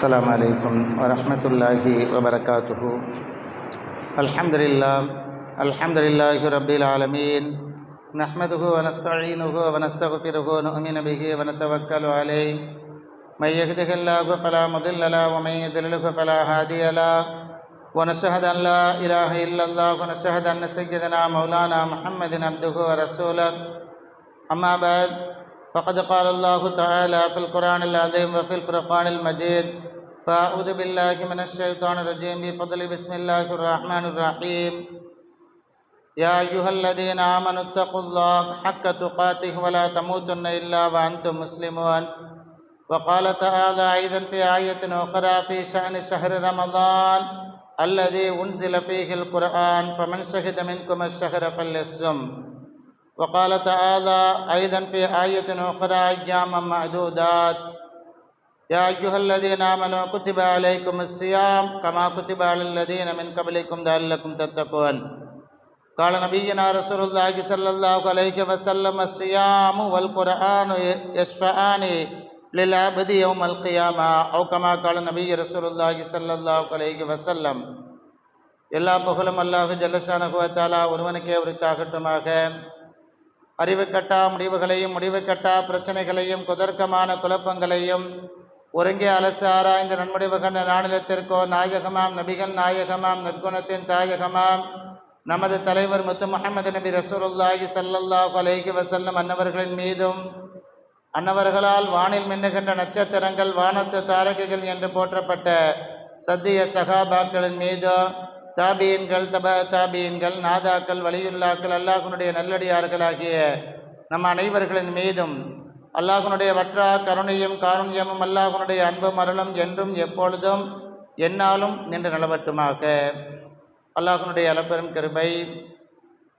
السلام عليكم ورحمة الله وبركاته. الحمد لله الحمد لله رب العالمين. نحمده ونستعينه ونستغفره ونؤمن به ونتوكل عليه. من يهده الله فلا مضل له ومن يضلله فلا هادي له. ونشهد أن لا إله إلا الله ونشهد أن سيدنا مولانا محمد عبده ورسوله. أما بعد فقد قال الله تعالى في القرآن العظيم وفي الفرقان المجيد فأعوذ بالله من الشيطان الرجيم بفضل بسم الله الرحمن الرحيم. يا أيها الذين آمنوا اتقوا الله حق تقاته ولا تموتن إلا وأنتم مسلمون. وقال تعالى أيضا في آية أخرى في شأن شهر رمضان الذي أنزل فيه القرآن فمن شهد منكم الشهر فليصم. وقال تعالى أيضا في آية أخرى أياما معدودات يا أيها الذين آمنوا كتب عليكم الصيام كما كتب على الذين من قبلكم لعلكم تتقون قال نبينا رسول الله صلى الله عليه وسلم الصيام والقرآن يشفعان للعبد يوم القيامة أو كما قال نبي رسول الله صلى الله عليه وسلم எல்லா புகழும் அல்லாஹு ஜல்லஷானுகுவத்தாலா ஒருவனுக்கே உரித்தாகட்டுமாக அறிவு கட்டா முடிவுகளையும் முடிவு கட்டா பிரச்சனைகளையும் குதர்க்கமான குழப்பங்களையும் ஒருங்கே அலசு ஆராய்ந்த நன்முடிவு கண்ட நாணிலத்திற்கோ நாயகமாம் நபிகள் நாயகமாம் நற்குணத்தின் தாயகமாம் நமது தலைவர் முத்து முகமது நபி ரசூலுல்லாஹி சல்லல்லாஹு அலைஹி வசல்லம் அன்னவர்களின் மீதும் அன்னவர்களால் வானில் மின்னுகின்ற நட்சத்திரங்கள் வானத்து தாரகைகள் என்று போற்றப்பட்ட சத்திய சகாபாக்களின் மீதும் தாபியன்கள் தப தாபியன்கள் நாதாக்கள் வலியுல்லாக்கள் அல்லாஹனுடைய நல்லடியார்களாகிய நம் அனைவர்களின் மீதும் அல்லாஹனுடைய வற்றா கருணையும் காருண்யமும் அல்லாஹனுடைய அன்பும் அருளும் என்றும் எப்பொழுதும் என்னாலும் நின்று நிலவட்டுமாக. அல்லாஹனுடைய அளப்பெரும் கிருபை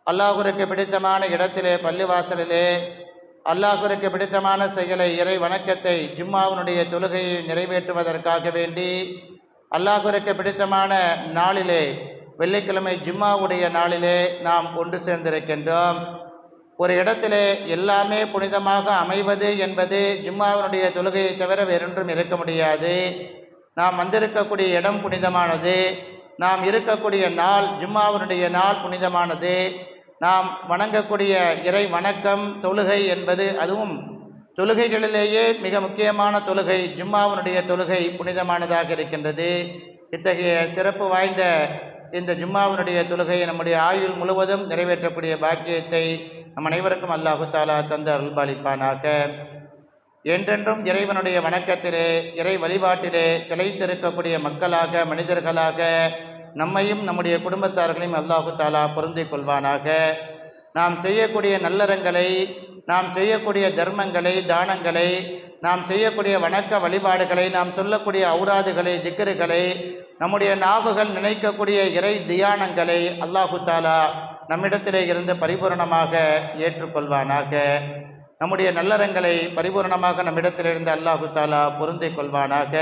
அல்லாஹுருக்கு பிடித்தமான இடத்திலே பள்ளிவாசலிலே அல்லாஹுருக்கு பிடித்தமான செயலை இறை வணக்கத்தை ஜும்மாவினுடைய தொழுகையை நிறைவேற்றுவதற்காக வேண்டி அல்லாஹுருக்கு பிடித்தமான நாளிலே வெள்ளிக்கிழமை ஜிம்மாவுடைய நாளிலே நாம் ஒன்று சேர்ந்திருக்கின்றோம். ஒரு இடத்திலே எல்லாமே புனிதமாக அமைவது என்பது ஜும்மாவினுடைய தொழுகையை தவிர வேறொன்றும் இருக்க முடியாது. நாம் வந்திருக்கக்கூடிய இடம் புனிதமானது. நாம் இருக்கக்கூடிய நாள் ஜும்மாவினுடைய நாள் புனிதமானது. நாம் வணங்கக்கூடிய இறை வணக்கம் தொழுகை என்பது அதுவும் தொழுகைகளிலேயே மிக முக்கியமான தொழுகை ஜும்மாவினுடைய தொழுகை புனிதமானதாக இருக்கின்றது. இத்தகைய சிறப்பு வாய்ந்த இந்த ஜும்மாவினுடைய தொழுகையை நம்முடைய ஆயுள் முழுவதும் நிறைவேற்றக்கூடிய பாக்கியத்தை நம் அனைவருக்கும் அல்லாஹு தாலா தந்த அருள்பாலிப்பானாக. என்றென்றும் இறைவனுடைய வணக்கத்திலே இறை வழிபாட்டிலே திளைத்திருக்கக்கூடிய மக்களாக மனிதர்களாக நம்மையும் நம்முடைய குடும்பத்தார்களையும் அல்லாஹு தாலா பொருந்திக் கொள்வானாக. நாம் செய்யக்கூடிய நல்லறங்களை நாம் செய்யக்கூடிய தர்மங்களை தானங்களை நாம் செய்யக்கூடிய வணக்க வழிபாடுகளை நாம் சொல்லக்கூடிய ஔராதுகளை திக்கருகளை நம்முடைய நாவுகள் நினைக்கக்கூடிய இறை தியானங்களை அல்லாஹு தாலா நம்மிடத்திலே இருந்து பரிபூரணமாக ஏற்றுக்கொள்வானாக. நம்முடைய நல்லறங்களை பரிபூரணமாக நம்மிடத்திலிருந்து அல்லாஹு தாலா பொருந்திக் கொள்வானாக.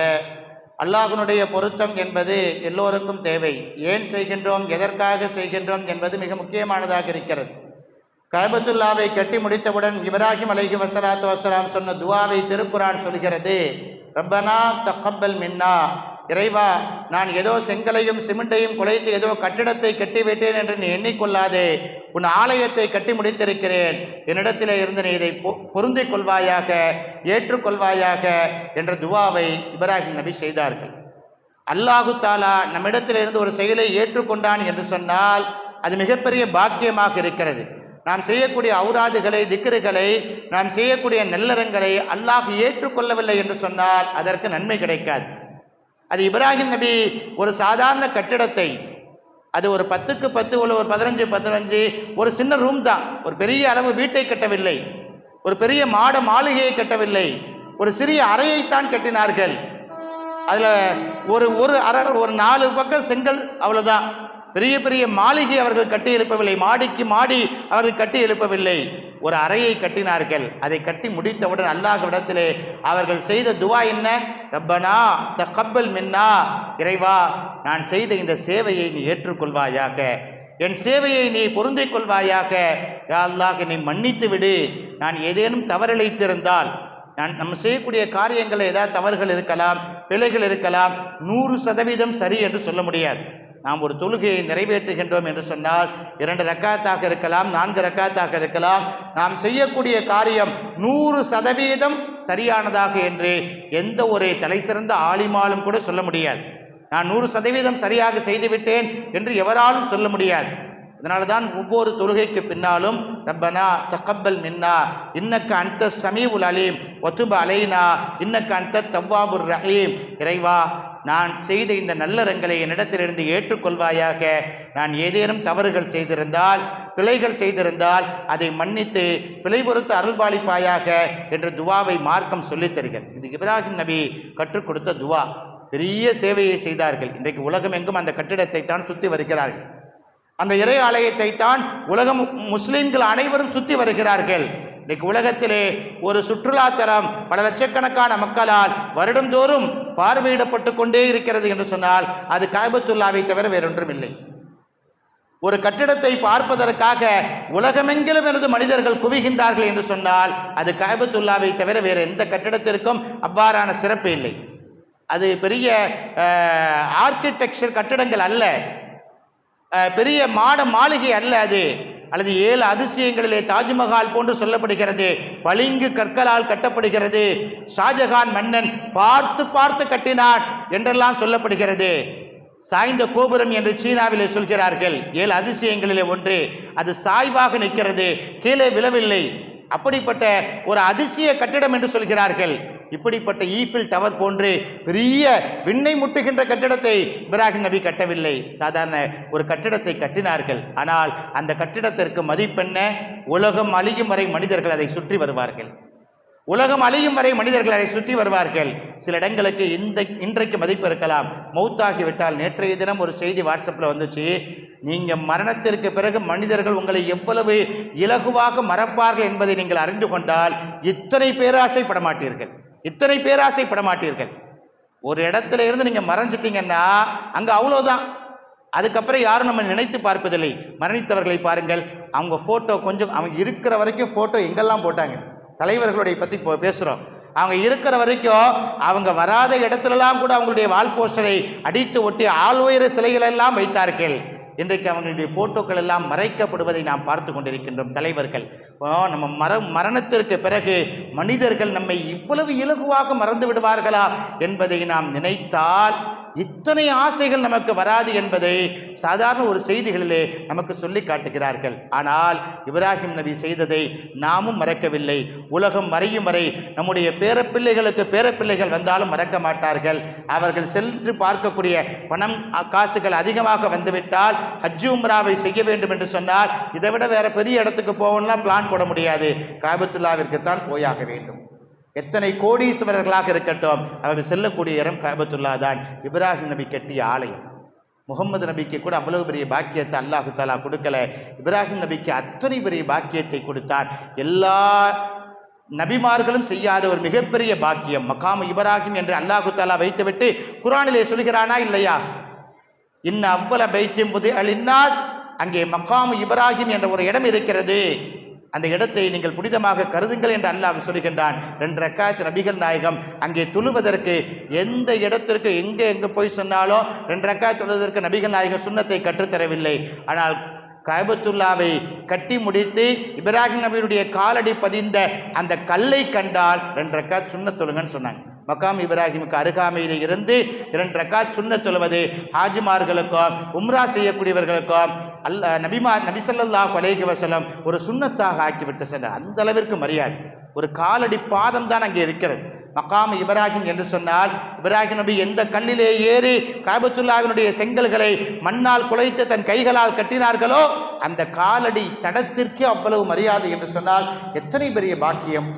அல்லாஹுனுடைய பொருத்தம் என்பது எல்லோருக்கும் தேவை. ஏன் செய்கின்றோம் எதற்காக செய்கின்றோம் என்பது மிக முக்கியமானதாக இருக்கிறது. கபத்துல்லாவை கட்டி முடித்தவுடன் இப்ராஹிம் அலைஹி வசலாத்து வசலாம் சொன்ன துவாவை திருக்குரான் சொல்கிறது ரப்பனா தக்கப்பல் மின்னா. இறைவா நான் ஏதோ செங்கலையும் சிமெண்டையும் குலைத்து ஏதோ கட்டிடத்தை கட்டிவிட்டேன் என்று நீ எண்ணிக்கொள்ளாதே. உன் ஆலயத்தை கட்டி முடித்திருக்கிறேன். என்னிடத்திலே இருந்து நீ இதை பொருந்திக் கொள்வாயாக ஏற்றுக்கொள்வாயாக என்ற துவாவை இப்ராஹிம் நபி செய்தார்கள். அல்லாஹு தாலா நம்மிடத்திலிருந்து ஒரு செயலை ஏற்றுக்கொண்டான் என்று சொன்னால் அது மிகப்பெரிய பாக்கியமாக இருக்கிறது. நாம் செய்யக்கூடிய அவுராதுகளை திக்ருகளை நாம் செய்யக்கூடிய நல்லறங்களை அல்லாஹ் ஏற்றுக்கொள்ளவில்லை என்று சொன்னால் அதற்கு நன்மை கிடைக்காது. அது இப்ராஹிம் நபி ஒரு சாதாரண கட்டிடத்தை அது ஒரு பத்துக்கு பத்து உள்ள ஒரு பதினஞ்சு பதினஞ்சு ஒரு சின்ன ரூம் தான். ஒரு பெரிய அளவு வீட்டை கட்டவில்லை. ஒரு பெரிய மாட மாளிகையை கட்டவில்லை. ஒரு சிறிய அறையைத்தான் கட்டினார்கள். அதில் ஒரு ஒரு அறை ஒரு நாலு பக்கம் செங்கல் அவ்வளோதான் பெரிய பெரிய மாளிகை அவர்கள் கட்டி எழுப்பவில்லை. மாடிக்கு மாடி அவர்கள் கட்டி எழுப்பவில்லை. ஒரு அறையை கட்டினார்கள். அதை கட்டி முடித்தவுடன் அல்லாஹ்விடத்திலே அவர்கள் செய்த துவா என்ன? ரப்பனா த கப்பல் மின்னா இறைவா நான் செய்த இந்த சேவையை நீ ஏற்றுக்கொள்வாயாக. என் சேவையை நீ பொருந்திக் கொள்வாயாக. அல்லாஹ் என்னை மன்னித்து விடு. நான் ஏதேனும் தவறிழைத்திருந்தால் நான் நம்ம செய்யக்கூடிய காரியங்களில் ஏதாவது தவறுகள் இருக்கலாம் பிழைகள் இருக்கலாம் நூறு சதவீதம் சரி என்று சொல்ல முடியாது. நாம் ஒரு தொழுகையை நிறைவேற்றுகின்றோம் என்று சொன்னால் இரண்டு ரக்காத்தாக இருக்கலாம் நான்கு ரக்காத்தாக இருக்கலாம். நாம் செய்யக்கூடிய காரியம் நூறு சதவீதம் சரியானதாக என்று எந்த ஒரு தலை சிறந்த ஆலிமாலும் கூட சொல்ல முடியாது. நான் நூறு சதவீதம் சரியாக செய்துவிட்டேன் என்று எவராலும் சொல்ல முடியாது. அதனால தான் ஒவ்வொரு தொழுகைக்கு பின்னாலும் ரப்பனா தக்கப்பல் மின்னா இன்னக்க அந்த சமீவுல் அலீம் ஒத்துப அலைனா இன்னக்கு அந்த தவ்வாபுர் ரஹீம் இறைவா நான் செய்த இந்த நல்லறங்களை என்னிடத்திலிருந்து ஏற்றுக்கொள்வாயாக. நான் ஏதேனும் தவறுகள் செய்திருந்தால் பிழைகள் செய்திருந்தால் அதை மன்னித்து பிழை பொறுத்து அருள்பாலிப்பாயாக என்ற துவாவை மார்க்கம் சொல்லித் தருகிறது. இது இப்ராஹிம் நபி கற்றுக் கொடுத்த துவா. பெரிய சேவையை செய்தார்கள். இன்றைக்கு உலகம் எங்கும் அந்த கட்டிடத்தை தான் சுற்றி வருகிறார்கள். அந்த இறை ஆலயத்தை தான் உலகம் முஸ்லிம்கள் அனைவரும் சுற்றி வருகிறார்கள். இன்றைக்கு உலகத்திலே ஒரு சுற்றுலாத்தலம் பல லட்சக்கணக்கான மக்களால் வருடந்தோறும் பார்வையிடப்பட்டு கொண்டே இருக்கிறது என்று சொன்னால் அது காபத்துல்லாவை தவிர வேறொன்றும் இல்லை ஒரு கட்டிடத்தை பார்ப்பதற்காக உலகமெங்கிலும் இருந்து மனிதர்கள் குவிகின்றார்கள் என்று சொன்னால் அது காபத்துல்லாவை தவிர வேறு எந்த கட்டிடத்திற்கும் அவ்வாறான சிறப்பு இல்லை. அது பெரிய ஆர்கிடெக்சர் கட்டிடங்கள் அல்ல. பெரிய மாட மாளிகை அல்ல அது. அல்லது ஏழு அதிசயங்களிலே தாஜ்மஹால் போன்று சொல்லப்படுகிறது. பளிங்கு கற்களால் கட்டப்படுகிறது. ஷாஜகான் மன்னன் பார்த்து பார்த்து கட்டினான் என்றெல்லாம் சொல்லப்படுகிறது. சாய்ந்த கோபுரம் என்று சீனாவிலே சொல்கிறார்கள். ஏழு அதிசயங்களிலே ஒன்று அது சாய்வாக நிற்கிறது கீழே விழவில்லை. அப்படிப்பட்ட ஒரு அதிசய கட்டிடம் என்று சொல்கிறார்கள். இப்படிப்பட்ட ஈஃபில் டவர் போன்று பெரிய விண்ணை முட்டுகின்ற கட்டிடத்தை இப்ராஹிம் நபி கட்டவில்லை. சாதாரண ஒரு கட்டிடத்தை கட்டினார்கள். ஆனால் அந்த கட்டிடத்திற்கு மதிப்பென்ன உலகம் அழியும் வரை மனிதர்கள் அதை சுற்றி வருவார்கள். உலகம் அழியும் வரை மனிதர்கள் அதை சுற்றி வருவார்கள். சில இடங்களுக்கு இந்த இன்றைக்கு மதிப்பு இருக்கலாம். மௌத்தாகிவிட்டால் நேற்றைய தினம் ஒரு செய்தி வாட்ஸ்அப்பில் வந்துச்சு. நீங்கள் மரணத்திற்கு பிறகு மனிதர்கள் உங்களை எவ்வளவு இலகுவாக மறப்பார்கள் என்பதை நீங்கள் அறிந்து கொண்டால் இத்தனை பேராசைப்பட மாட்டீர்கள். இத்தனை பேராசைப்பட மாட்டீர்கள். ஒரு இடத்துல இருந்து நீங்கள் மறைஞ்சிட்டீங்கன்னா அங்கே அவ்வளோதான் அதுக்கப்புறம் யாரும் நம்ம நினைத்து பார்ப்பதில்லை. மரணித்தவர்களை பாருங்கள். அவங்க ஃபோட்டோ கொஞ்சம் அவங்க இருக்கிற வரைக்கும் ஃபோட்டோ எங்கெல்லாம் போட்டாங்க? தலைவர்களுடைய பற்றி இப்போ பேசுகிறோம் அவங்க இருக்கிற வரைக்கும் அவங்க வராத இடத்துலலாம் கூட அவங்களுடைய வால் போஸ்டரை அடித்து ஒட்டி ஆள் உயர சிலைகளெல்லாம் வைத்தார்கள். இன்றைக்கு அவங்களுடைய போட்டோக்கள் எல்லாம் மறைக்கப்படுவதை நாம் பார்த்து கொண்டிருக்கின்றோம். தலைவர்கள் நம்ம மர மரணத்திற்கு பிறகு மனிதர்கள் நம்மை இவ்வளவு இலகுவாக மறந்து விடுவார்களா என்பதை நாம் நினைத்தால் இத்தனை ஆசைகள் நமக்கு வராது என்பதை சாதாரண ஒரு செய்திகளிலே நமக்கு சொல்லி காட்டுகிறார்கள். ஆனால் இப்ராஹிம் நபி செய்ததை நாமும் மறக்கவில்லை. உலகம் மறையும் வரை நம்முடைய பேரப்பிள்ளைகளுக்கு பேரப்பிள்ளைகள் வந்தாலும் மறக்க மாட்டார்கள். அவர்கள் சென்று பார்க்கக்கூடிய பணம் காசுகள் அதிகமாக வந்துவிட்டால் ஹஜ்ஜு உம்ராவை செய்ய வேண்டும் என்று சொன்னால் இதை விட வேற பெரிய இடத்துக்கு போகணும்லாம் பிளான் போட முடியாது. காபத்துல்லாவிற்குத்தான் போயாக வேண்டும். எத்தனை கோடீஸ்வரர்களாக இருக்கட்டும் அவர்கள் செல்லக்கூடிய இடம் கபத்துல்லா தான் இப்ராஹிம் நபி கட்டிய ஆலயம். முகமது நபிக்கு கூட அவ்வளவு பெரிய பாக்கியத்தை அல்லாஹு தாலா கொடுக்கல. இப்ராஹிம் நபிக்கு அத்தனை பெரிய பாக்கியத்தை கொடுத்தான். எல்லா நபிமார்களும் செய்யாத ஒரு மிகப்பெரிய பாக்கியம். மகாம இப்ராஹிம் என்று அல்லாஹு தாலா வைத்துவிட்டு குரானிலே சொல்கிறானா இல்லையா? இன்ன அவ்வள பைத்தியம் புது அலின்னாஸ் அங்கே மக்காமு இப்ராஹிம் என்ற ஒரு இடம் இருக்கிறது. அந்த இடத்தை நீங்கள் புனிதமாக கருதுங்கள் என்று அல்லாஹ் சொல்லுகின்றான். ரெண்டு ரக்காயத்து நபிகள் நாயகம் அங்கே துழுவதற்கு எந்த இடத்திற்கு எங்கே எங்கே போய் சொன்னாலும் ரெண்டு ரக்காயத் தொழுவதற்கு நபிகள் நாயகம் சுண்ணத்தை கற்றுத்தரவில்லை. ஆனால் காபத்துல்லாவை கட்டி முடித்து இப்ராஹிம் நபியுடைய காலடி பதிந்த அந்த கல்லை கண்டால் ரெண்டு ரக்காத் சுண்ணத் தொழுங்கன்னு சொன்னாங்க. மக்காம் இப்ராஹிமுக்கு அருகாமையில் இருந்து இரண்டு ரக்காத் சுண்ணத் தொழுவது ஹாஜிமார்களுக்கும் உம்ரா செய்யக்கூடியவர்களுக்கும் அல்ல நபிமா நபிசல்லா பலேகி வசலம் ஒரு சுண்ணத்தாக ஆக்கிவிட்டு சென்ற அந்த அளவிற்கு மரியாதை. ஒரு காலடி பாதம் தான் அங்கே இருக்கிறது. மக்காம் இப்ராஹிம் என்று சொன்னால் இப்ராஹிம் நபி எந்த கல்லிலே ஏறி காபத்துல்லாவினுடைய செங்கல்களை மண்ணால் குலைத்து தன் கைகளால் கட்டினார்களோ அந்த காலடி தடத்திற்கே அவ்வளவு மரியாதை என்று சொன்னால் எத்தனை பெரிய பாக்கியம்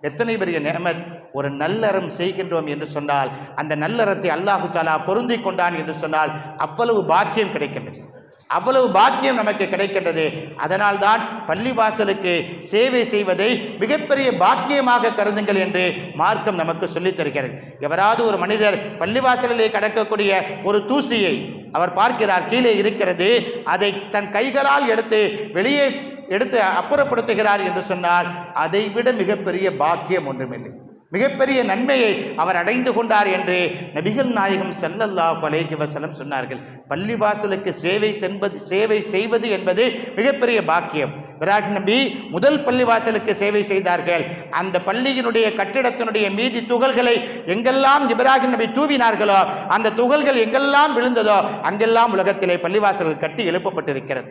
எத்தனை பெரிய நேமத் ஒரு நல்லறம் செய்கின்றோம் என்று சொன்னால் அந்த நல்லறத்தை அல்லாஹு தாலா பொருந்தி கொண்டான் என்று சொன்னால் அவ்வளவு பாக்கியம் கிடைக்கின்றது. அவ்வளவு பாக்கியம் நமக்கு கிடைக்கின்றது. அதனால்தான் பள்ளிவாசலுக்கு சேவை செய்வதை மிகப்பெரிய பாக்கியமாக கருதுங்கள் என்று மார்க்கம் நமக்கு சொல்லித் தருகிறது. எவராவது ஒரு மனிதர் பள்ளிவாசலிலே கடக்கக்கூடிய ஒரு தூசியை அவர் பார்க்கிறார் கீழே இருக்கிறது அதை தன் கைகளால் எடுத்து வெளியே எடுத்து அப்புறப்படுத்துகிறார் என்று சொன்னால் அதை விட மிகப்பெரிய பாக்கியம் ஒன்றுமில்லை. மிகப்பெரிய நன்மையை அவர் அடைந்து கொண்டார் என்று நபிகள் நாயகம் செல்லல்லா பலேகி வசலம் சொன்னார்கள். பள்ளிவாசலுக்கு சேவை சென்பது சேவை செய்வது என்பது மிகப்பெரிய பாக்கியம். விராஜ் நபி முதல் பள்ளிவாசலுக்கு சேவை செய்தார்கள். அந்த பள்ளியினுடைய கட்டிடத்தினுடைய மீதி துகள்களை எங்கெல்லாம் இப்ராஹிம் நபி தூவினார்களோ அந்த துகள்கள் எங்கெல்லாம் விழுந்ததோ அங்கெல்லாம் உலகத்திலே பள்ளிவாசல்கள் கட்டி எழுப்பப்பட்டிருக்கிறது.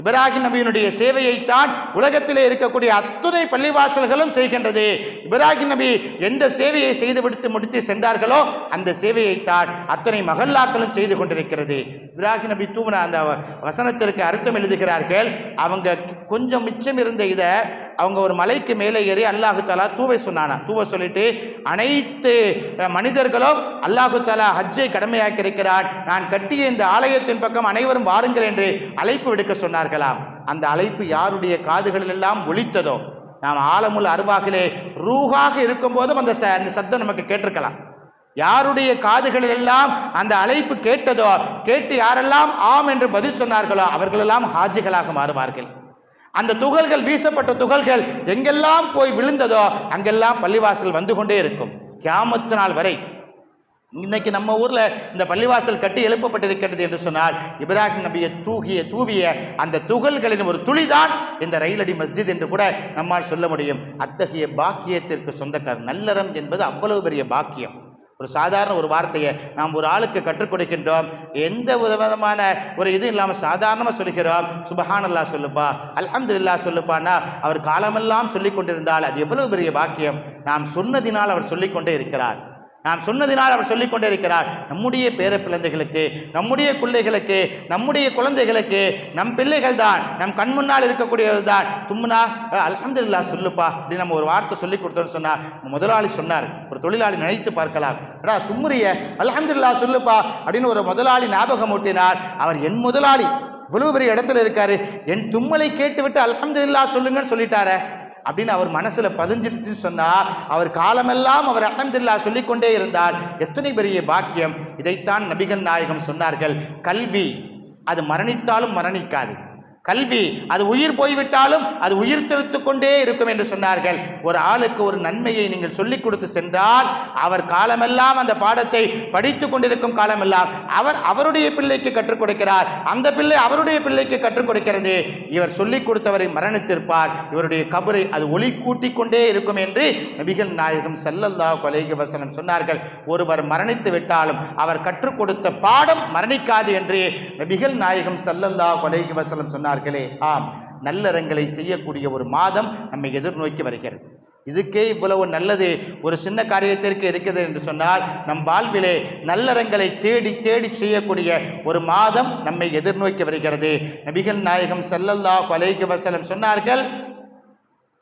இப்ராஹிம் நபியினுடைய சேவையைத்தான் உலகத்திலே இருக்கக்கூடிய அத்துணை பள்ளிவாசல்களும் செய்கின்றது. இப்ராஹிம் நபி எந்த சேவையை செய்து விடுத்து முடித்து சென்றார்களோ அந்த சேவையைத்தான் அத்தனை மகல்லாக்களும் செய்து கொண்டிருக்கிறது. இப்ராஹிம் நபி தூவின அந்த வசனத்திற்கு அர்த்தம் எழுதுகிறார்கள் அவங்க கொஞ்சம் மிச்சம் இருந்த இதை அவங்க ஒரு மலைக்கு மேலே ஏறி அல்லாஹு தாலா தூவை சொன்னானா. தூவை சொல்லிட்டு அனைத்து மனிதர்களும் அல்லாஹு தாலா ஹஜ்ஜை கடமையாக்கி இருக்கிறார் நான் கட்டிய இந்த ஆலயத்தின் பக்கம் அனைவரும் வாருங்கள் என்று அழைப்பு விடுக்க சொன்னார்களாம். அந்த அழைப்பு யாருடைய காதுகளில் எல்லாம் நாம் ஆலமுல் அருவாகிலே ரூகாக இருக்கும் போதும் அந்த ச- அந்த சத்தம் நமக்கு கேட்டிருக்கலாம். யாருடைய காதுகளில் எல்லாம் அந்த அழைப்பு கேட்டதோ? கேட்டு யாரெல்லாம் ஆம் என்று பதில் சொன்னார்களோ? அவர்களெல்லாம் ஹாஜிகளாக மாறுவார்கள். அந்த துகள்கள் வீசப்பட்ட துகள்கள் எங்கெல்லாம் போய் விழுந்ததோ அங்கெல்லாம் பள்ளிவாசல் வந்து கொண்டே இருக்கும். கியாமத்து நாள் வரை இன்னைக்கு நம்ம ஊரில் இந்த பள்ளிவாசல் கட்டி எழுப்பப்பட்டிருக்கிறது என்று சொன்னால் இப்ராஹிம் நபியை தூகிய தூவிய அந்த துகள்களின் ஒரு துளிதான் இந்த ரயிலடி மஸ்ஜித் என்று கூட நம்மால் சொல்ல முடியும். அத்தகைய பாக்கியத்திற்கு சொந்தக்காரர் நல்லறம் என்பது அவ்வளவு பெரிய பாக்கியம். ஒரு சாதாரண ஒரு வார்த்தையை நாம் ஒரு ஆளுக்கு கற்றுக் கொடுக்கின்றோம். எந்த விதமான ஒரு இதுவும் இல்லாமல் சாதாரணமாக சொல்லுகிறோம். சுபஹானல்லா சொல்லுப்பா அல்ஹம்துலில்லா சொல்லுப்பான்னா அவர் காலமெல்லாம் சொல்லிக் கொண்டிருந்தால் அது எவ்வளவு பெரிய பாக்கியம். நாம் சொன்னதினால் அவர் சொல்லிக்கொண்டே இருக்கிறார். நாம் சொன்னதினால் அவர் சொல்லிக் கொண்டே இருக்கிறார் நம்முடைய பேர பிள்ளைகளுக்கு நம்முடைய பிள்ளைகளுக்கு நம்முடைய குழந்தைகளுக்கு நம் பிள்ளைகள் தான் நம் கண் முன்னால் இருக்கக்கூடியது தான். தும்முனா அலமதுல்லா சொல்லுப்பா. அப்படின்னு நம்ம ஒரு வார்த்தை சொல்லி கொடுத்தோம்னு சொன்னால் முதலாளி சொன்னார் ஒரு தொழிலாளி நினைத்து பார்க்கலாம். அடா தும்முறிய அலமதுல்லா சொல்லுப்பா. அப்படின்னு ஒரு முதலாளி ஞாபகம் ஊட்டினார். அவர் என் முதலாளி இவ்வளவு பெரிய இடத்துல இருக்காரு என் தும்மலை கேட்டுவிட்டு அலமதுல்லா சொல்லுங்கன்னு சொல்லிட்டாரே. அப்படின்னு அவர் மனசுல பதிஞ்சிடுச்சுன்னு சொன்னா அவர் காலமெல்லாம் அவர் அல்ஹம்துலில்லா சொல்லிக்கொண்டே இருந்தால் எத்தனை பெரிய பாக்கியம்? இதைத்தான் நபிகள் நாயகம் சொன்னார்கள். கல்வி அது மரணித்தாலும் மரணிக்காது. கல்வி அது உயிர் போய்விட்டாலும் அது உயிர் தெளித்து கொண்டே இருக்கும் என்று சொன்னார்கள். ஒரு ஆளுக்கு ஒரு நன்மையை நீங்கள் சொல்லிக் கொடுத்து சென்றால் அவர் காலமெல்லாம் அந்த பாடத்தை படித்து கொண்டிருக்கும் காலமெல்லாம் அவர் அவருடைய பிள்ளைக்கு கற்றுக் கொடுக்கிறார். அந்த பிள்ளை அவருடைய பிள்ளைக்கு கற்றுக் கொடுக்கிறது. இவர் சொல்லிக் கொடுத்தவரை மரணித்திருப்பார். இவருடைய கபரை அது ஒளி கூட்டிக் கொண்டே இருக்கும் என்று நபிகள் நாயகம் செல்லல்லா கொலைகி வசனம் சொன்னார்கள். ஒருவர் மரணித்து விட்டாலும் அவர் கற்றுக் கொடுத்த பாடம் மரணிக்காது என்று நபிகள் நாயகம் செல்லல்லா கொலைகி வசனம் சொன்னார் சொன்னார்களே ஆம் நல்லறங்களை செய்யக்கூடிய ஒரு மாதம் நம்மை எதிர்நோக்கி வருகிறது. இதுக்கே இவ்வளவு நல்லது ஒரு சின்ன காரியத்திற்கு இருக்குது என்று சொன்னால் நம் வாழ்விலே நல்லறங்களை தேடி தேடி செய்யக்கூடிய ஒரு மாதம் நம்மை எதிர்நோக்கி வருகிறது. நபிகள் நாயகம் செல்லல்லா கொலைக்கு வசலம் சொன்னார்கள்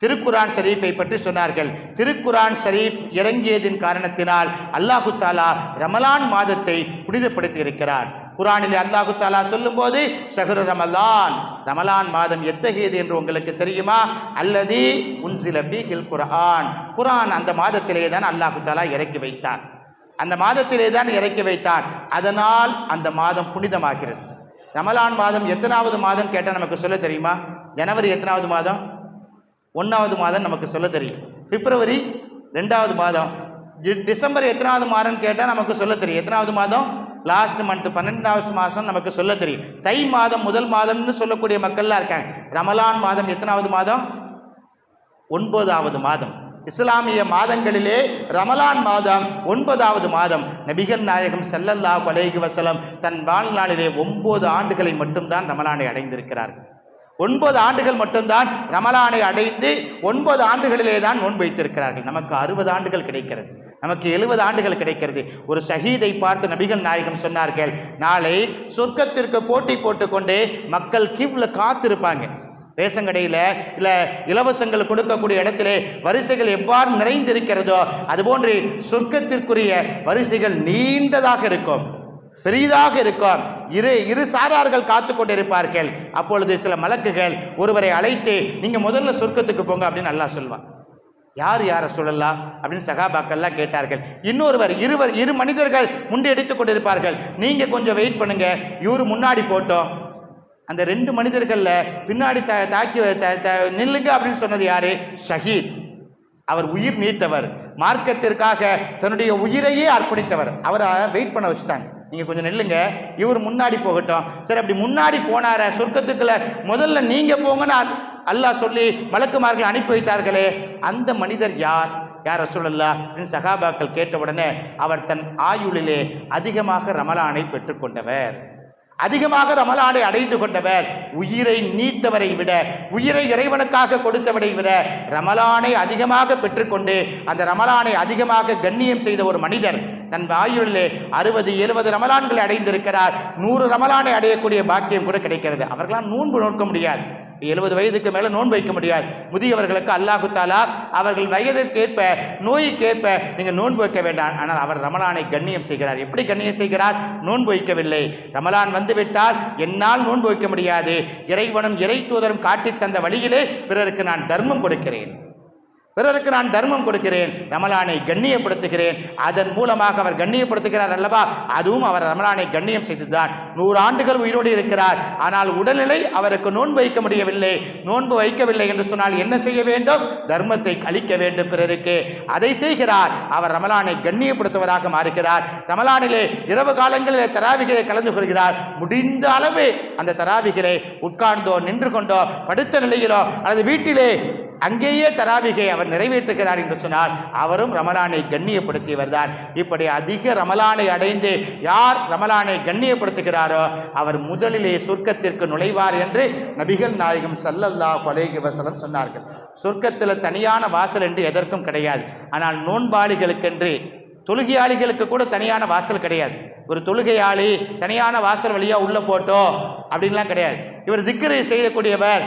திருக்குரான் ஷரீஃபை பற்றி சொன்னார்கள். திருக்குரான் ஷரீஃப் இறங்கியதின் காரணத்தினால் அல்லாஹு தாலா ரமலான் மாதத்தை புனிதப்படுத்தி இருக்கிறான். குரானில் அல்லாஹு தாலா சொல்லும்போது ஷஹரு ரமலான். ரமலான் மாதம் எத்தகையது என்று உங்களுக்கு தெரியுமா? அல்லது உன்சில ஃபீகில் குரான் குரான் அந்த மாதத்திலே தான் அல்லாஹு தாலா இறக்கி வைத்தான். அந்த மாதத்திலே தான் இறக்கி வைத்தான். அதனால் அந்த மாதம் புனிதமாகிறது. ரமலான் மாதம் எத்தனாவது மாதம் கேட்டால் நமக்கு சொல்ல தெரியுமா? ஜனவரி எத்தனாவது மாதம்? ஒன்றாவது மாதம் நமக்கு சொல்ல தெரியும். பிப்ரவரி ரெண்டாவது மாதம். டிசம்பர் எத்தனாவது மாதம்னு கேட்டால் நமக்கு சொல்ல தெரியும். எத்தனாவது மாதம்? லாஸ்ட் மந்த் பன்னெண்டாவது மாதம் நமக்கு சொல்ல தெரியும். தை மாதம் முதல் மாதம்னு சொல்லக்கூடிய மக்கள்லாம் இருக்காங்க. ரமலான் மாதம் எத்தனாவது மாதம்? ஒன்பதாவது மாதம். இஸ்லாமிய மாதங்களிலே ரமலான் மாதம் ஒன்பதாவது மாதம். நபிகள் நாயகம் செல்லல்லா கொலைகி வசலம் தன் வாழ்நாளிலே ஒன்பது ஆண்டுகளை மட்டும்தான் ரமலானை அடைந்திருக்கிறார்கள் ஒன்பது ஆண்டுகள் மட்டும்தான் ரமலானை அடைந்து ஒன்பது ஆண்டுகளிலே தான் நோன்பு வைத்திருக்கிறார்கள். நமக்கு அறுபது ஆண்டுகள் கிடைக்கிறது. நமக்கு எழுபது ஆண்டுகள் கிடைக்கிறது. ஒரு ஷஹீதை பார்த்து நபிகள் நாயகம் சொன்னார்கள் நாளை சொர்க்கத்திற்கு போட்டி போட்டுக்கொண்டு மக்கள் கிவ்ல காத்திருப்பாங்க. ரேஷன் கடையில் இல்லை இலவசங்கள் கொடுக்கக்கூடிய இடத்திலே வரிசைகள் எவ்வாறு நிறைந்திருக்கிறதோ அதுபோன்று சொர்க்கத்திற்குரிய வரிசைகள் நீண்டதாக இருக்கும். பெரிதாக இருக்கும். இரு இரு சாரார்கள் காத்து கொண்டிருப்பார்கள். அப்பொழுது சில மலக்குகள் ஒருவரை அழைத்து நீங்கள் முதல்ல சொர்க்கத்துக்கு போங்க அப்படின்னு நல்லா சொல்வான். யார் யாரை சொல்லலாம் அப்படின்னு சகாபாக்கள்லாம் கேட்டார்கள். இன்னொருவர் இருவர் இரு மனிதர்கள் முண்டெடுத்து கொண்டிருப்பார்கள். நீங்க கொஞ்சம் வெயிட் பண்ணுங்க. இவரு முன்னாடி போட்டோம். அந்த ரெண்டு மனிதர்கள்ல பின்னாடி த தாக்கி நில்லுங்க அப்படின்னு சொன்னது யாரு? ஷஹீத். அவர் உயிர் நீத்தவர். மார்க்கத்திற்காக தன்னுடைய உயிரையே அர்ப்பணித்தவர். அவரை வெயிட் பண்ண வச்சுட்டாங்க. நீங்கள் கொஞ்சம் நில்லுங்க. இவர் முன்னாடி போகட்டும். சரி அப்படி முன்னாடி போனார சொர்க்கத்துக்குள்ள முதல்ல நீங்கள் போங்கன்னு அல்லாஹ் சொல்லி மலக்குமார்கள் அனுப்பி வைத்தார்களே. அந்த மனிதர் யார்? யார் ரசூலுல்லா அப்படின்னு சகாபாக்கள் கேட்ட உடனே அவர் தன் ஆயுளிலே அதிகமாக ரமலானை பெற்றுக்கொண்டவர். அதிகமாக ரமலானை அடைந்து கொண்டவர். உயிரை நீத்தவரை விட உயிரை இறைவனுக்காக கொடுத்தவரை விட ரமலானை அதிகமாக பெற்றுக்கொண்டு அந்த ரமலானை அதிகமாக கண்ணியம் செய்த ஒரு மனிதர். தன் ஆயுளிலே அறுபது எழுபது ரமலான்களை அடைந்திருக்கிறார். நூறு ரமலானை அடையக்கூடிய பாக்கியம் கூட கிடைக்கிறது. அவர்களால் நோன்பு நோக்க முடியாது. எழுபது வயதுக்கு மேல நோன்பு வைக்க முடியாது. முதியவர்களுக்கு அல்லாஹு தாலா அவர்கள் வயதிற்கேற்ப நோய்க்கேற்ப நீங்க நோன்பு வைக்க வேண்டாம். ஆனால் அவர் ரமலானை கண்ணியம் செய்கிறார். எப்படி கண்ணியம் செய்கிறார்? நோன்பு வைக்கவில்லை. ரமலான் வந்துவிட்டால் என்னால் நோன்பு வைக்க முடியாது. இறைவனும் இறை தூதரும் காட்டித் தந்த வழியிலே பிறருக்கு நான் தர்மம் கொடுக்கிறேன். பிறருக்கு நான் தர்மம் கொடுக்கிறேன் ரமலானை கண்ணியப்படுத்துகிறேன். அதன் மூலமாக அவர் கண்ணியப்படுத்துகிறார் அல்லவா? அதுவும் அவர் ரமலானை கண்ணியம் செய்துதான். நூறு ஆண்டுகள் உயிரோடு இருக்கிறார். ஆனால் உடல்நிலை அவருக்கு நோன்பு வைக்க முடியவில்லை. நோன்பு வைக்கவில்லை என்று சொன்னால் என்ன செய்ய வேண்டும்? தர்மத்தை அளிக்க வேண்டும் பிறருக்கு. அதை செய்கிறார். அவர் ரமலானை கண்ணியப்படுத்துவதாக மாறுகிறார். ரமலானிலே இரவு காலங்களிலே தராவிகளை கலந்து கொள்கிறார். முடிந்த அளவு அந்த தராவிகளை உட்கார்ந்தோ நின்று கொண்டோ படுத்த நிலையிலோ அல்லது வீட்டிலே அங்கேயே தராவிகை அவர் நிறைவேற்றுகிறார் என்று சொன்னார் அவரும் ரமலானை கண்ணியப்படுத்தியவர் தான் இப்படி அதிக ரமலானை அடைந்து யார் ரமலானை கண்ணியப்படுத்துகிறாரோ அவர் முதலிலே சொர்க்கத்திற்கு நுழைவார் என்று நபிகள் நாயகம் சல்லல்லா கொலைகி வசலம் சொன்னார்கள். சொர்க்கத்தில் தனியான வாசல் என்று எதற்கும் கிடையாது. ஆனால் நோன்பாளிகளுக்கென்று தொழுகையாளிகளுக்கு கூட தனியான வாசல் கிடையாது. ஒரு தொழுகையாளி தனியான வாசல் வழியாக உள்ளே போட்டோ அப்படின்லாம் கிடையாது. இவர் திக்கரை செய்யக்கூடியவர்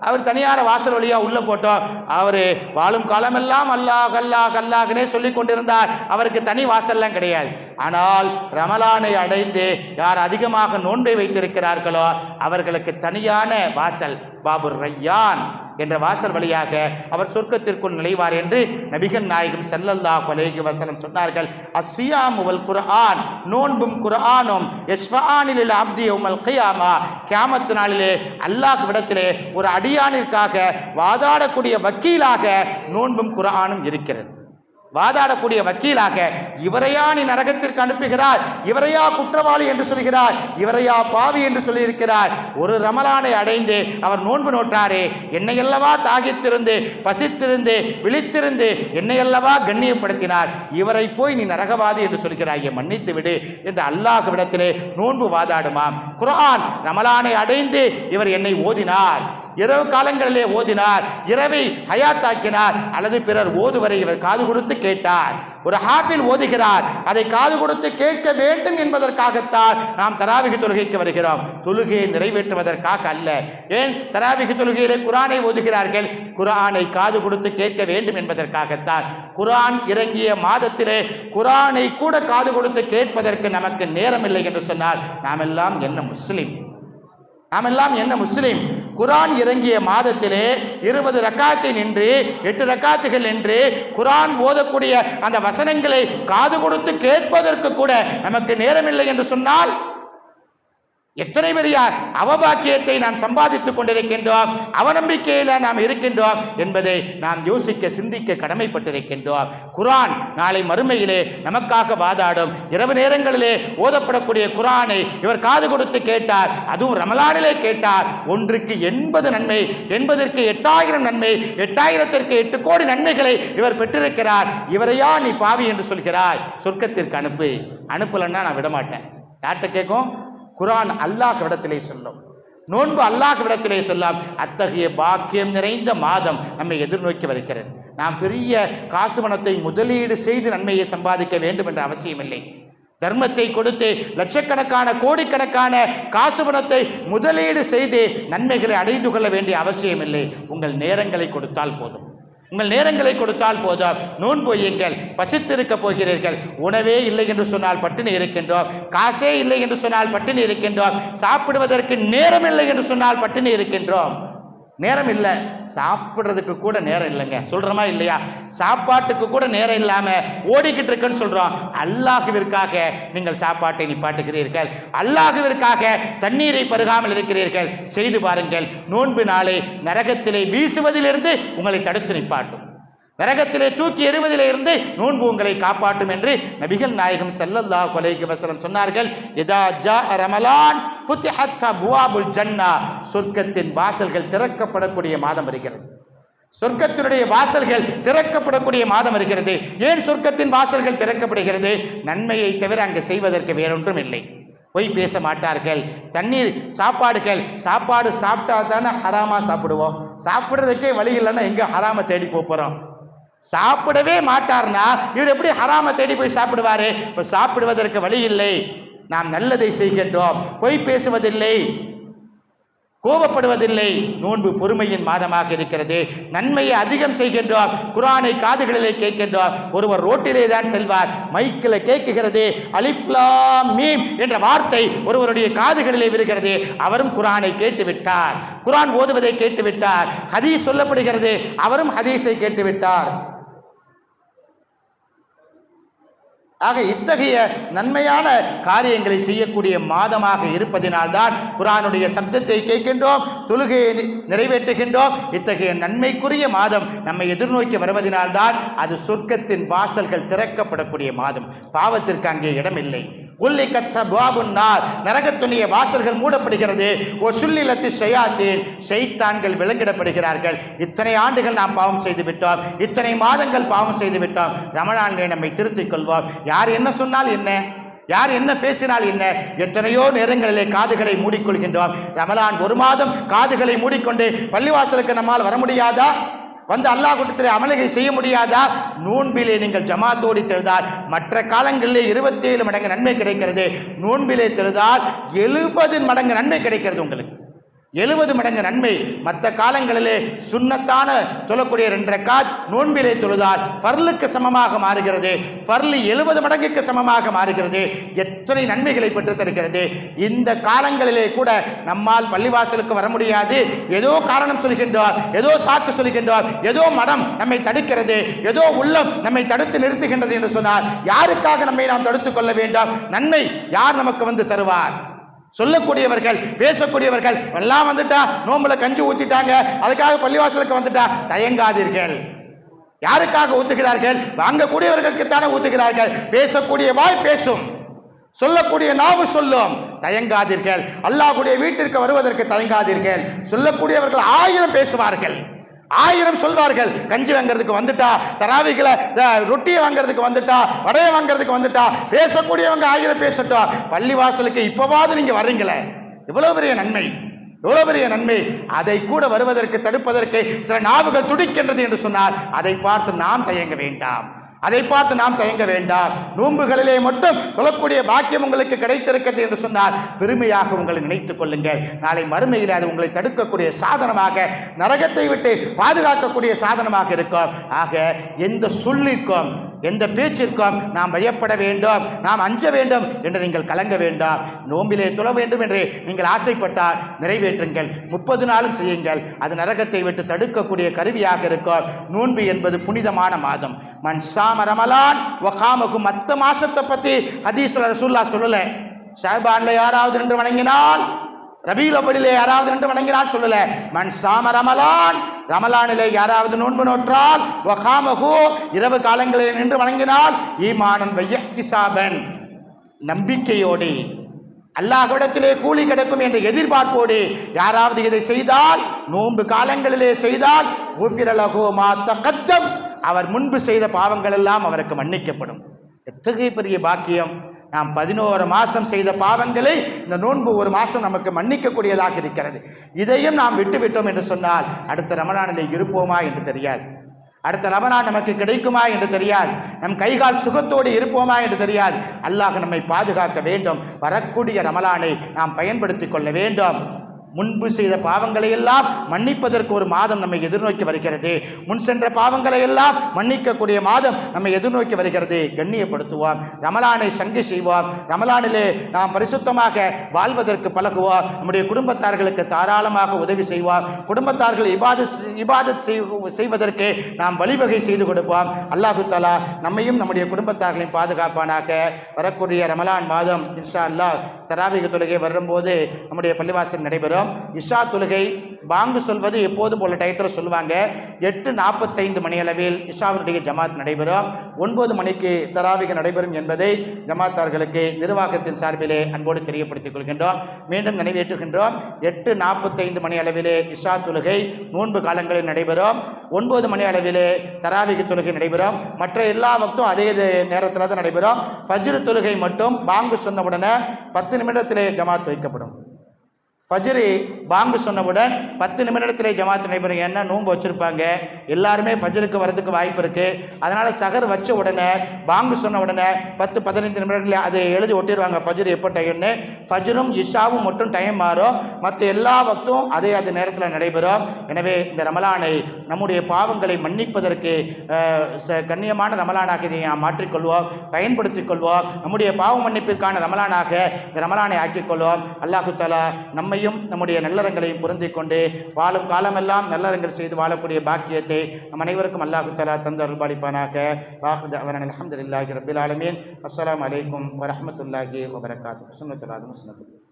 அவர் தனியார வாசல் வழியா உள்ள போட்டோம். அவர் வாழும் காலமெல்லாம் அல்லாஹ் அல்லாஹ் அல்லாஹ்னே சொல்லி கொண்டிருந்தார். அவருக்கு தனி வாசல்லாம் கிடையாது. ஆனால் ரமலானை அடைந்து யார் அதிகமாக நோன்பை வைத்திருக்கிறார்களோ அவர்களுக்கு தனியான வாசல் பாபு ரையான் என்ற வாசல் வழியாக அவர் சொர்க்கத்திற்குள் நுழைவார் என்று நபிகள் நாயகம் செல்லல்லா கொலேகி வசனம் சொன்னார்கள். அஸ்ஸியாமு உவல் குர்ஆன் நோன்பும் குர்ஆனும் எஸ்வானில் அப்தி யௌமல் கேமத்து நாளிலே அல்லாஹ் விடத்திலே ஒரு அடியானிற்காக வாதாடக்கூடிய வக்கீலாக நோன்பும் குர்ஆனும் இருக்கிறது. வாதாடக்கூடிய வக்கீலாக இவரையா நீ நரகத்திற்கு அனுப்புகிறார் இவரையா குற்றவாளி என்று சொல்கிறார் இவரையா பாவி என்று சொல்லியிருக்கிறார் ஒரு ரமலானை அடைந்து அவர் நோன்பு நோட்டாரே என்னையல்லவா தாகித்திருந்து பசித்திருந்து விழித்திருந்து என்னையல்லவா கண்ணியப்படுத்தினார்? இவரை போய் நீ நரகவாதி என்று சொல்கிறாயே மன்னித்து விடு என்று அல்லாஹ் விடத்திலே நோன்பு வாதாடுமாம். குரான் ரமலானை அடைந்து இவர் என்னை ஓதினார். இரவு காலங்களிலே ஓதினார் இரவை ஹயாத்தாக்கினார் அல்லது பிறர் ஓதுவரை இவர் காது கொடுத்து கேட்டார். ஒரு ஹாஃபில் ஓதுகிறார் அதை காது கொடுத்து கேட்க வேண்டும் என்பதற்காகத்தான் நாம் தராவிக தொழுகைக்கு வருகிறோம். தொழுகையை நிறைவேற்றுவதற்காக அல்ல. ஏன்? தராவிக தொழுகையிலே குரானை ஓதுகிறார்கள் குரானை காது கொடுத்து கேட்க வேண்டும் என்பதற்காகத்தான். குரான் இறங்கிய மாதத்திலே குரானை கூட காது கொடுத்து கேட்பதற்கு நமக்கு நேரம் இல்லை என்று சொன்னால் நாம் எல்லாம் என்ன முஸ்லீம்? நாம் எல்லாம் என்ன முஸ்லீம்? குரான் இறங்கிய மாதத்திலே இருபது ரக்காத்தை நின்று எட்டு ரக்காத்துகள் நின்று குரான் ஓதக்கூடிய அந்த வசனங்களை காது கொடுத்து கேட்பதற்கு கூட நமக்கு நேரமில்லை என்று சொன்னால் எத்தனை பெரிய அவபாக்கியத்தை நாம் சம்பாதித்துக் கொண்டிருக்கின்றோம்? அவநம்பிக்கையில நாம் இருக்கின்றோம் என்பதை நாம் யோசிக்க சிந்திக்க கடமைப்பட்டிருக்கின்றோம். குரான் நாளை மறுமையிலே நமக்காக வாதாடும். இரவு நேரங்களிலே ஓதப்படக்கூடிய குரானை இவர் காது கொடுத்து கேட்டார். அதுவும் ரமலானிலே கேட்டார். ஒன்றுக்கு எண்பது நன்மை எண்பதற்கு எட்டாயிரம் நன்மை எட்டாயிரத்திற்கு எட்டு கோடி நன்மைகளை இவர் பெற்றிருக்கிறார். இவரையா நீ பாவி என்று சொல்கிறாய்? சொர்க்கத்திற்கு அனுப்பு. அனுப்பலன்னா நான் விடமாட்டேன். யார்கிட்ட கேட்கும்? குரான் அல்லாஹ் இடத்திலே சொல்லும். நோன்பு அல்லாஹ் இடத்திலே சொல்லாம். அத்தகைய பாக்கியம் நிறைந்த மாதம் நம்மை எதிர்நோக்கி வருகிறது. நாம் பெரிய காசு பணத்தை முதலீடு செய்து நன்மையை சம்பாதிக்க வேண்டும் என்ற அவசியமில்லை. தர்மத்தை கொடுத்து லட்சக்கணக்கான கோடிக்கணக்கான காசு பணத்தை முதலீடு செய்து நன்மைகளை அடைந்து கொள்ள வேண்டிய அவசியமில்லை. உங்கள் நேரங்களை கொடுத்தால் போதும். உங்கள் நேரங்களை கொடுத்தால் போதும். நூன் வையுங்கள் பசித்திருக்க போகிறீர்கள். உணவே இல்லை என்று சொன்னால் பட்டினி இருக்கின்றோம். காசே இல்லை என்று சொன்னால் பட்டினி இருக்கின்றோம். சாப்பிடுவதற்கு நேரம் இல்லை என்று சொன்னால் பட்டினி இருக்கின்றோம். நேரம் இல்லை சாப்பிட்றதுக்கு கூட நேரம் இல்லைங்க. சொல்கிறோமா இல்லையா? சாப்பாட்டுக்கு கூட நேரம் இல்லாமல் ஓடிக்கிட்டு இருக்குன்னு சொல்கிறோம் அல்லாஹுவிற்காக நீங்கள் சாப்பாட்டை நிப்பாட்டுகிறீர்கள். அல்லாஹுவிற்காக தண்ணீரை பருகாமல் இருக்கிறீர்கள். செய்து பாருங்கள். நோன்பு நாளை நரகத்திலே வீசுவதிலிருந்து உங்களை தடுத்து நிப்பாட்டும். நரகத்திலே தூக்கி எறிவதிலே இருந்து நோன்பு உங்களை காப்பாற்றும் என்று நபிகள் நாயகம் செல்லல்லா கொலைக்கு வஸல்லம் சொன்னார்கள். இதா ஜா ரமலான் ஃபுத்திஹத் புவாபுல் ஜன்னா. சொர்க்கத்தின் வாசல்கள் திறக்கப்படக்கூடிய மாதம் இருக்கிறது சொர்க்கத்தினுடைய வாசல்கள் திறக்கப்படக்கூடிய மாதம் இருக்கிறது ஏன் சொர்க்கத்தின் வாசல்கள் திறக்கப்படுகிறது? நன்மையை தவிர அங்கு செய்வதற்கு வேறொன்றும் இல்லை. பொய் பேச மாட்டார்கள். தண்ணீர் சாப்பாடுகள் சாப்பாடு சாப்பிட்டா தானே ஹராமா சாப்பிடுவோம். சாப்பிட்றதுக்கே வழி இல்லைன்னா எங்க ஹராம தேடி போகிறோம் போறோம்? சாப்பிடவே மாட்டார்னா இவர் எப்படி ஹராம தேடி போய் சாப்பிடுவாரு? இப்ப சாப்பிடுவதற்கு வழி இல்லை. நாம் நல்லதை செய்கின்றோம். பொய் பேசுவதில்லை. கோபப்படுவதில்லை. நோன்பு பொறுமையின் மாதமாக இருக்கிறது. நன்மையை அதிகம் செய்கின்றோம். குரானை காதுகளிலே கேட்கின்றோம். ஒருவர் ரோட்டிலே தான் செல்வார். மைக்கில் கேட்குகிறது. அலிஃப்லாம் மீம் என்ற வார்த்தை ஒருவருடைய காதுகளிலே விருகிறது அவரும் குரானை கேட்டுவிட்டார். குரான் ஓதுவதை கேட்டுவிட்டார். ஹதீஸ் சொல்லப்படுகிறது. அவரும் ஹதீஸை கேட்டு ஆக இத்தகைய நன்மையான காரியங்களை செய்யக்கூடிய மாதமாக இருப்பதினால்தான் குரானுடைய சப்தத்தை கேட்கின்றோம் தொழுகையை நிறைவேற்றுகின்றோம். இத்தகைய நன்மைக்குரிய மாதம் நம்மை எதிர்நோக்கி வருவதினால்தான் அது சொர்க்கத்தின் வாசல்கள் திறக்கப்படக்கூடிய மாதம். பாவத்திற்கு அங்கே இடமில்லை. உள்ளி கற்ற பாபுன்னார் நரகத்துடைய வாசல்கள் மூடப்படுகிறது. ஓ சுல்லிலத்து ஷயாத்தீன். செய்தான்கள் விலங்கிடப்படுகிறார்கள். இத்தனை ஆண்டுகள் நாம் பாவம் செய்து விட்டோம் இத்தனை மாதங்கள் பாவம் செய்து விட்டோம் ரமணானிலே நம்மை திருத்திக் கொள்வோம். யார் என்ன சொன்னால் என்ன? யார் என்ன பேசினால் என்ன? எத்தனையோ நேரங்களிலே காதுகளை மூடிக்கொள்கின்றோம். ரமலான் ஒரு மாதம் காதுகளை மூடிக்கொண்டு பள்ளிவாசலுக்கு நம்மால் வர முடியாதா? வந்து அல்லாஹ் கூட்டத்தில் அமலுகை செய்ய முடியாதா? நோன்பிலே நீங்கள் ஜமாத்தோடி தெழுதால் மற்ற காலங்களிலே இருபத்தேழு மடங்கு நன்மை கிடைக்கிறது. நோன்பிலே தெழுதால் எழுபது மடங்கு நன்மை கிடைக்கிறது உங்களுக்கு. எழுபது மடங்கு நன்மை. மற்ற காலங்களிலே சுண்ணத்தான தொழக்கூடிய ரெண்டரை காத் நோன்பிலே தொழுதால் ஃபர்லுக்கு சமமாக மாறுகிறது. ஃபர்லு எழுபது மடங்குக்கு சமமாக மாறுகிறது. எத்தனை நன்மைகளை பெற்று தருகிறது இந்த காலங்களிலே கூட நம்மால் பள்ளிவாசலுக்கு வர முடியாது. ஏதோ காரணம் சொல்கின்றோம் ஏதோ சாக்கு சொல்கின்றோம் ஏதோ மடம் நம்மை தடுக்கிறது ஏதோ உள்ளம் நம்மை தடுத்து நிறுத்துகின்றது என்று சொன்னால் யாருக்காக நம்மை நாம் தடுத்துக் கொள்ள வேண்டாம்? நன்மை யார் நமக்கு வந்து தருவார்? சொல்லக்கூடியவர்கள் பேசக்கூடியவர்கள் எல்லாம் வந்துட்டா நோம்புல கஞ்சி ஊத்திட்டாங்க அதுக்காக பள்ளிவாசலுக்கு வந்துட்டா தயங்காதீர்கள். யாருக்காக ஊத்துகிறார்கள்? வாங்கக்கூடியவர்களுக்கு தானே ஊத்துகிறார்கள். பேசக்கூடிய வாய் பேசும். சொல்லக்கூடிய நாவு சொல்லும். தயங்காதீர்கள். அல்லாஹ்வுடைய வீட்டிற்கு வருவதற்கு தயங்காதீர்கள். சொல்லக்கூடியவர்கள் ஆயிரம் பேசுவார்கள். ஆயிரம் சொல்வார்கள். கஞ்சி வாங்குறதுக்கு வந்துட்டா தராவிகளை ரொட்டியை வாங்குறதுக்கு வந்துட்டா வடையை வாங்குறதுக்கு வந்துட்டா பேசக்கூடியவங்க ஆயிரம் பேசட்டும். பள்ளிவாசலுக்கு இப்போவாவது நீங்கள் வர்றீங்களே. இவ்வளோ பெரிய நன்மை. இவ்வளோ பெரிய நன்மை. அதை கூட வருவதற்கு தடுப்பதற்கு சில நாவுகள் துடிக்கின்றது என்று சொன்னால் அதை பார்த்து நாம் தயங்க வேண்டாம். அதை பார்த்து நாம் தயங்க வேண்டாம். நோன்புகளிலே மட்டும் தொழக்கூடிய பாக்கியம் உங்களுக்கு கிடைத்திருக்கிறது என்று சொன்னால் பெருமையாக உங்களை நினைத்துக் கொள்ளுங்கள். நாளை மறுமையில் அது உங்களை தடுக்கக்கூடிய சாதனமாக நரகத்தை விட்டு பாதுகாக்கக்கூடிய சாதனமாக இருக்கும். ஆக எந்த சொல்லிற்கும் எந்த பேச்சிற்கும் நாம் பயப்பட வேண்டும் நாம் அஞ்ச வேண்டும் என்று நீங்கள் கலங்க வேண்டாம். நோம்பிலே துள வேண்டும் என்று நீங்கள் ஆசைப்பட்டால் நிறைவேற்றுங்கள் முப்பது நாளும் செய்யுங்கள். அது நரகத்தை விட்டு தடுக்கக்கூடிய கருவியாக இருக்கும். நோன்பு என்பது புனிதமான மாதம். மண் சாம ரமலான் ஒகாமகு மற்ற மாசத்தை பற்றி ஹதீஸ்ல ரசூல்லா சொல்லலை. ஷாபான்ல யாராவது நின்று வணங்கினால் ரபீல் அவலிலே யாராவது நின்று வணங்கினால் சொல்லல. மண் சாம ரமலான். ரமலானிலே யாராவது நோன்பு நோற்றால் வகாமகு இரவு காலங்களில் நின்று வணங்கினால் ஈமானன் வையஹ்திசாபன் நம்பிக்கையோடு அல்லாஹ்விடத்திலே கூலி கிடைக்கும் என்ற எதிர்பார்ப்போடு யாராவது இதை செய்தால் நோன்பு காலங்களிலே செய்தால் குஃபிரலஹு மாத்த தகத்தம் அவர் முன்பு செய்த பாவங்கள் எல்லாம் அவருக்கு மன்னிக்கப்படும். எத்தகைய பெரிய பாக்கியம்? நாம் பதினோரு மாதம் செய்த பாவங்களை இந்த நோன்பு ஒரு மாதம் நமக்கு மன்னிக்கக்கூடியதாக இருக்கிறது. இதையும் நாம் விட்டுவிட்டோம் என்று சொன்னால் அடுத்த ரமணானிலே இருப்போமா என்று தெரியாது. அடுத்த ரமணான் நமக்கு கிடைக்குமா என்று தெரியாது. நம் கைகால் சுகத்தோடு இருப்போமா என்று தெரியாது. அல்லாஹ் நம்மை பாதுகாக்க வேண்டும். வரக்கூடிய ரமலானை நாம் பயன்படுத்திக் கொள்ள வேண்டும். முன்பு செய்த பாவங்களை எல்லாம் மன்னிப்பதற்கு ஒரு மாதம் நம்மை எதிர்நோக்கி வருகிறது. முன் சென்ற பாவங்களை எல்லாம் மன்னிக்கக்கூடிய மாதம் நம்மை எதிர்நோக்கி வருகிறது. கண்ணியப்படுத்துவோம் ரமலானை சங்கி செய்வோம் ரமலானிலே நாம் பரிசுத்தமாக வாழ்வதற்கு பழகுவோம் நம்முடைய குடும்பத்தார்களுக்கு தாராளமாக உதவி செய்வோம் குடும்பத்தார்கள் இபாத இபாதத் செய்- செய்வதற்கு நாம் வழிவகை செய்து கொடுப்போம் அல்லாஹு தாலா நம்மையும் நம்முடைய குடும்பத்தார்களையும் பாதுகாப்பானாக. வரக்கூடிய ரமலான் மாதம் இன்ஷா அல்லாஹ் தராவிக தொழுகை வரும்போது நம்முடைய பள்ளிவாசல் நடைபெறும். இஷா தொழுகை பாங்கு சொல்வது எப்போதும் போல டயத்தில் சொல்லுவாங்க. எட்டு நாற்பத்தைந்து மணி அளவில் இஷாவினுடைய ஜமாத் நடைபெறும். ஒன்பது மணிக்கு தராவிக நடைபெறும் என்பதை ஜமாத்தார்களுக்கு நிர்வாகத்தின் சார்பிலே அன்போடு தெரியப்படுத்திக் கொள்கின்றோம். மீண்டும் நினைவேற்றுகின்றோம். எட்டு நாற்பத்தைந்து மணி அளவிலே இஷா தொழுகை நோன்பு காலங்களில் நடைபெறும். ஒன்பது மணி அளவிலே தராவிக தொழுகை நடைபெறும். மற்ற எல்லா வக்தும் அதே நேரத்தில் தான் நடைபெறும். ஃபஜ்ரு தொழுகை மட்டும் பாங்கு சொன்ன உடனே பத்து நிமிடத்திலே ஜமாத் வைக்கப்படும். ஃபஜ்ரு பாங்கு சொன்னவுடன் பத்து நிமிடத்திலே ஜமாத் நடைபெறும். ஏன்னா நோன்பு வச்சுருப்பாங்க. எல்லாருமே ஃபஜ்ருக்கு வரதுக்கு வாய்ப்பு இருக்குது அதனால் சகர் வச்ச உடனே பாங்கு சொன்ன உடனே பத்து பதினைந்து நிமிடங்களில் அதை எழுதி ஒட்டிடுவாங்க ஃபஜ்ரு எப்போ டைம்னு? ஃபஜ்ரும் இஷாவும் மட்டும் டைம் மாறும். மற்ற எல்லா வக்தும் அதே அது நேரத்தில் நடைபெறும். எனவே இந்த ரமலானை நம்முடைய பாவங்களை மன்னிப்பதற்கு ச- கண்ணியமான ரமலானாக இதை நாம் மாற்றிக்கொள்வோம். பயன்படுத்திக் கொள்வோம் நம்முடைய பாவ மன்னிப்பிற்கான ரமலானாக இந்த ரமலானை ஆக்கிக்கொள்வோம். அல்லாஹு தாலா நம்மை நம்மையும் நம்முடைய நல்லறங்களையும் பொருந்திக் கொண்டு வாழும் காலமெல்லாம் நல்லறங்கள் செய்து வாழக்கூடிய பாக்கியத்தை நம் அனைவருக்கும் அல்லாஹு தலா தந்த அருள்பாலிப்பானாக. வாஹுத் அவரன் அலமதுல்லாஹி ரபில் ஆலமீன். அஸ்லாம் அலைக்கும் வரமத்துல்லாஹி வபரகாத்து சுன்னத்துல்லாஹி சுனத்துல்லா